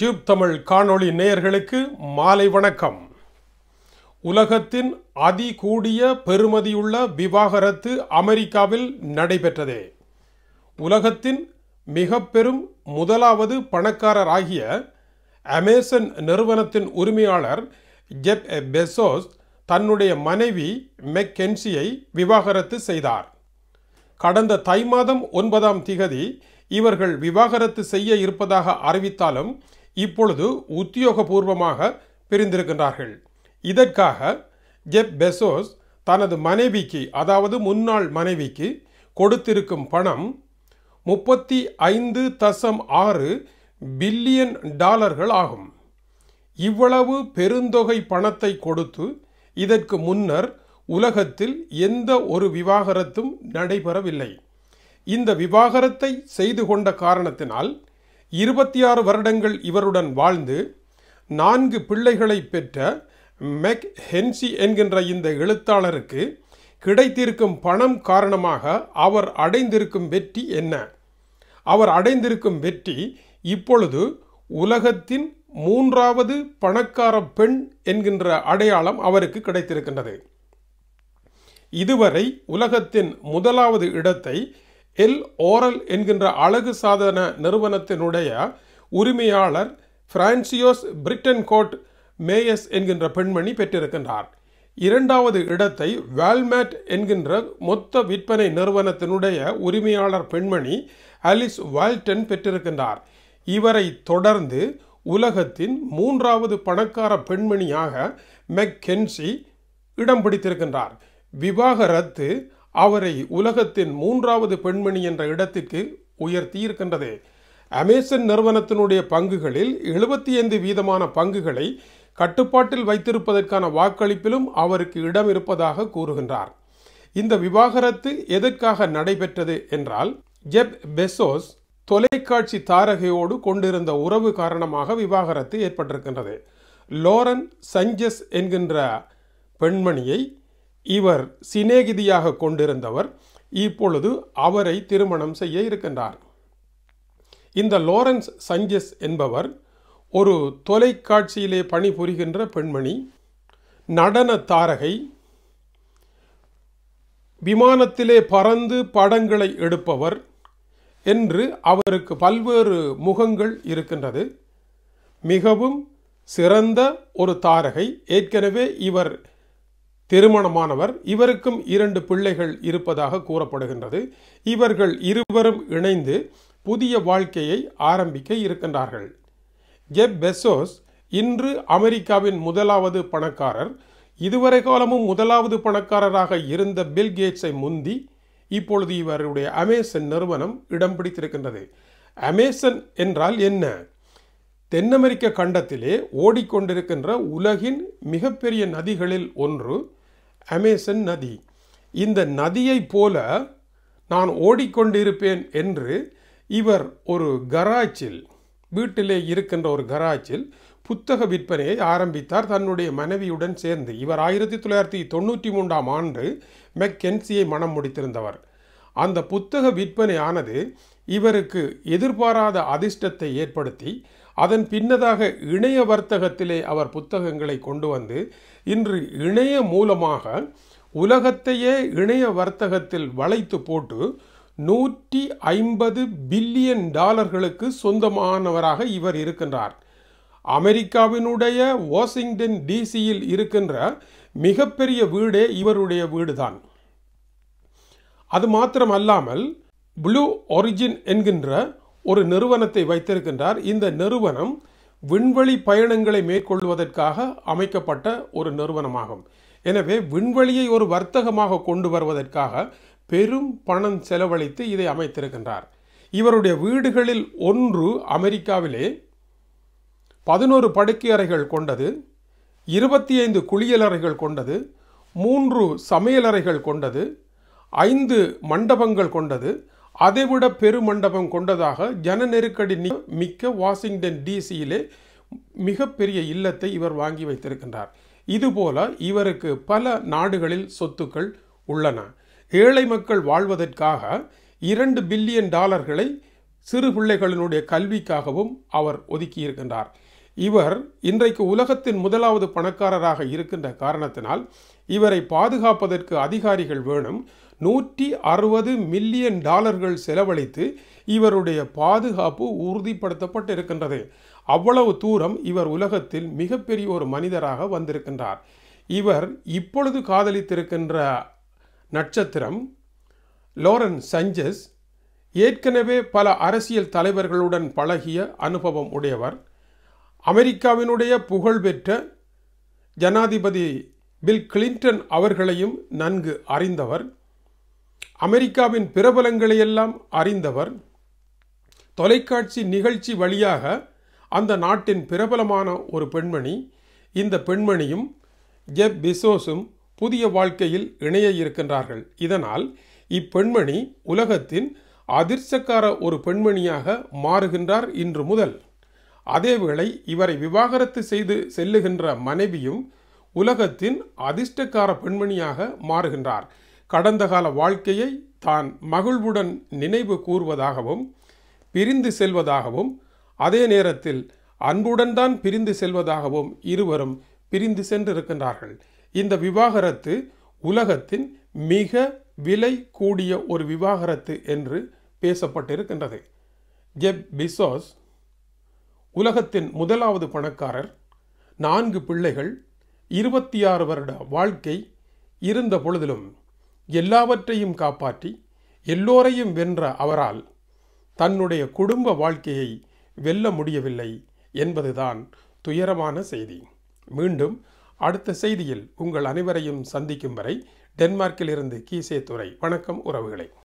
Tube Tamil காணொளி நேயர்களுக்கு மாலை வணக்கம். உலகத்தின் அதிகூடிய பெறுமதியுள்ள விவாகரத்து அமெரிக்காவில் நடைபெற்றதே. உலகத்தின் மிக பெரும் முதலாவது பணக்காரராகிய அமேசன் நிறுவனத்தின் உரிமையாளர் ஜெப் பெசோஸ் தன்னுடைய மனைவி மெக்கென்சியை விவாகரத்து செய்தார். கடந்த தை மாதம் ஒன்பதாம் திகதி இவர்கள் விவாகரத்து செய்ய இருப்பதாக அறிவித்தாலும் இப்பொழுது உத்தியோகபூர்வமாக பிரிந்திருக்கின்றார்கள். இதற்காக ஜெப் பெசோஸ் தனது மனைவிக்கு அதாவது முன்னாள் மனைவிக்கு கொடுத்திருக்கும் பணம் முப்பத்தி ஐந்து தசம் ஆறு பில்லியன் டாலர்கள் ஆகும். இவ்வளவு பெருந்தொகை பணத்தை கொடுத்து இதற்கு முன்னர் உலகத்தில் எந்த ஒரு விவாகரத்தும் நடைபெறவில்லை. இந்த விவாகரத்தை செய்து கொண்ட காரணத்தினால் இருபத்தி ஆறு வருடங்கள் இவருடன் வாழ்ந்து நான்கு பிள்ளைகளை பெற்ற மெக் ஹென்சி என்கின்ற இந்த எழுத்தாளருக்கு கிடைத்திருக்கும் பணம் காரணமாக அவர் அடைந்திருக்கும் வெற்றி என்ன? அவர் அடைந்திருக்கும் வெற்றி இப்பொழுது உலகத்தின் மூன்றாவது பணக்கார பெண் என்கின்ற அடையாளம் அவருக்கு கிடைத்திருக்கின்றது. இதுவரை உலகத்தின் முதலாவது இடத்தை எல் ஓரல் என்கின்ற அழகு சாதன நிறுவனத்தினுடைய உரிமையாளர் பிரான்சியோஸ் பிரிட்டன் கோட் மேயஸ் என்கின்ற பெண்மணி பெற்றிருக்கின்றார். இரண்டாவது இடத்தை வால்மேட் என்கின்ற மொத்த விற்பனை நிறுவனத்தினுடைய உரிமையாளர் பெண்மணி அலிஸ் வால்டன் பெற்றிருக்கின்றார். இவரை தொடர்ந்து உலகத்தின் மூன்றாவது பணக்கார பெண்மணியாக மெக்கென்சி இடம் பிடித்திருக்கின்றார். விவாகரத்து அவரை உலகத்தின் மூன்றாவது பெண்மணி என்ற இடத்திற்கு உயர்த்தி இருக்கின்றது அமேசன் நிறுவனத்தினுடைய பங்குகளில் எழுபத்தி ஐந்து வீதமான பங்குகளை கட்டுப்பாட்டில் வைத்திருப்பதற்கான வாக்களிப்பிலும் அவருக்கு இடம் இருப்பதாக கூறுகின்றார். இந்த விவாகரத்து எதற்காக நடைபெற்றது என்றால் ஜெப் பெசோஸ் தொலைக்காட்சி தாரகையோடு கொண்டிருந்த உறவு காரணமாக விவாகரத்து ஏற்பட்டிருக்கின்றது. லோரன் சஞ்சஸ் என்கின்ற பெண்மணியை இவர் சிநேகிதியாக கொண்டிருந்தவர் இப்பொழுது அவரை திருமணம் செய்ய இருக்கின்றார். இந்த லோரன்ஸ் சஞ்சஸ் என்பவர் ஒரு தொலைக்காட்சியிலே பணிபுரிகின்ற பெண்மணி நடன தாரகை விமானத்திலே பறந்து படங்களை எடுப்பவர் என்று அவருக்கு பல்வேறு முகங்கள் இருக்கின்றது. மிகவும் சிறந்த ஒரு தாரகை. ஏற்கனவே இவர் திருமணமானவர் இவருக்கும் இரண்டு பிள்ளைகள் இருப்பதாக கூறப்படுகின்றது. இவர்கள் இருவரும் இணைந்து புதிய வாழ்க்கையை ஆரம்பிக்க இருக்கின்றார்கள். ஜெப் பெசோஸ் இன்று அமெரிக்காவின் முதலாவது பணக்காரர். இதுவரை காலமும் முதலாவது பணக்காரராக இருந்த பில் கேட்ஸை முந்தி இப்பொழுது இவருடைய அமேசன் நிறுவனம் இடம் பிடித்திருக்கின்றது. அமேசன் என்றால் என்ன? தென் அமெரிக்க கண்டத்திலே ஓடிக்கொண்டிருக்கின்ற உலகின் மிகப்பெரிய நதிகளில் ஒன்று அமேசன் நதி. இந்த நதியைப் போல நான் ஓடிக்கொண்டிருப்பேன் என்று இவர் ஒரு கராச்சில் வீட்டிலே இருக்கின்ற ஒரு கராச்சில் புத்தக விற்பனையை ஆரம்பித்தார். தன்னுடைய மனைவியுடன் சேர்ந்து இவர் ஆயிரத்தி தொள்ளாயிரத்தி தொண்ணூற்றி மூன்றாம் ஆண்டு மெக்கென்சியை மனம் முடித்திருந்தவர். அந்த புத்தக விற்பனையானது இவருக்கு எதிர்பாராத அதிர்ஷ்டத்தை ஏற்படுத்தி அதன் பின்னதாக இணைய வர்த்தகத்திலே அவர் புத்தகங்களை கொண்டு வந்து இன்று இணைய மூலமாக உலகத்தையே இணைய வர்த்தகத்தில் வளைத்து போட்டு நூற்றி ஐம்பது பில்லியன் டாலர்களுக்கு சொந்தமானவராக இவர் இருக்கின்றார். அமெரிக்காவினுடைய வாஷிங்டன் டிசியில் இருக்கின்ற மிகப்பெரிய வீடே இவருடைய வீடுதான். அது மாத்திரம் அல்லாமல் ப்ளூ ஒரிஜின் என்கின்ற ஒரு நிறுவனத்தை வைத்திருக்கின்றார். இந்த நிறுவனம் விண்வெளி பயணங்களை மேற்கொள்வதற்காக அமைக்கப்பட்ட ஒரு நிறுவனமாகும். எனவே விண்வெளியை ஒரு வர்த்தகமாக கொண்டு வருவதற்காக பெரும் பணம் செலவழித்து இதை அமைத்திருக்கின்றார். இவருடைய வீடுகளில் ஒன்று அமெரிக்காவிலே பதினோரு படுக்கை அறைகள் கொண்டது இருபத்தி ஐந்து குளியலறைகள் கொண்டது மூன்று சமையலறைகள் கொண்டது ஐந்து மண்டபங்கள் கொண்டது அதைவிட பெருமண்டபம் கொண்டதாக ஜன நெருக்கடி மிக்க வாஷிங்டன் டிசியிலே மிகப்பெரிய இல்லத்தை இவர் வாங்கி வைத்திருக்கின்றார். இதுபோல இவருக்கு பல நாடுகளில் சொத்துக்கள் உள்ளன. ஏழை மக்கள் வாழ்வதற்காக இரண்டு பில்லியன் டாலர்களை சிறு பிள்ளைகளினுடைய கல்விக்காகவும் அவர் ஒதுக்கியிருக்கின்றார். இவர் இன்றைக்கு உலகத்தின் முதலாவது பணக்காரராக இருக்கின்ற காரணத்தினால் இவரை பாதுகாப்பதற்கு அதிகாரிகள் வேணும். நூற்றி அறுபது மில்லியன் டாலர்கள் செலவழித்து இவருடைய பாதுகாப்பு உறுதிப்படுத்தப்பட்டிருக்கின்றது. அவ்வளவு தூரம் இவர் உலகத்தில் மிகப்பெரிய ஒரு மனிதராக வந்திருக்கின்றார். இவர் இப்பொழுது காதலித்திருக்கின்ற நட்சத்திரம் லோரன் சஞ்சஸ் ஏற்கனவே பல அரசியல் தலைவர்களுடன் பழகிய அனுபவம் உடையவர். அமெரிக்காவினுடைய புகழ்பெற்ற ஜனாதிபதி பில் கிளின்டன் அவர்களையும் நன்கு அறிந்தவர். அமெரிக்காவின் பிரபலங்களையெல்லாம் அறிந்தவர் தொலைக்காட்சி நிகழ்ச்சி வழியாக அந்த நாட்டின் பிரபலமான ஒரு பெண்மணி. இந்த பெண்மணியும் ஜெப் பிசோஸும் புதிய வாழ்க்கையில் இணைய இருக்கின்றார்கள். இதனால் இப்பெண்மணி உலகத்தின் அதிர்ஷ்டக்கார ஒரு பெண்மணியாக மாறுகின்றார் இன்று முதல். அதேவேளை இவரை விவாகரத்து செய்து செல்லுகின்ற மனைவியும் உலகத்தின் அதிர்ஷ்டக்கார பெண்மணியாக மாறுகின்றார். கடந்த கால வாழ்க்கையை தான் மகிழ்வுடன் நினைவு கூறுவதாகவும் பிரிந்து செல்வதாகவும் அதே நேரத்தில் அன்புடன் தான் பிரிந்து செல்வதாகவும் இருவரும் பிரிந்து சென்றிருக்கின்றார்கள். இந்த விவாகரத்து உலகத்தின் மிக விலை கூடிய ஒரு விவாகரத்து என்று பேசப்பட்டிருக்கின்றது. ஜெப் பிசோஸ் உலகத்தின் முதலாவது பணக்காரர் நான்கு பிள்ளைகள் இருபத்தி ஆறு வருட வாழ்க்கை இருந்த பொழுதிலும் எல்லாவற்றையும் காப்பாற்றி எல்லோரையும் வென்ற அவரால் தன்னுடைய குடும்ப வாழ்க்கையை வெல்ல முடியவில்லை என்பதுதான் துயரமான செய்தி. மீண்டும் அடுத்த செய்தியில் உங்கள் அனைவரையும் சந்திக்கும் வரை டென்மார்க்கிலிருந்து கீசே துறை வணக்கம் உறவுகளை.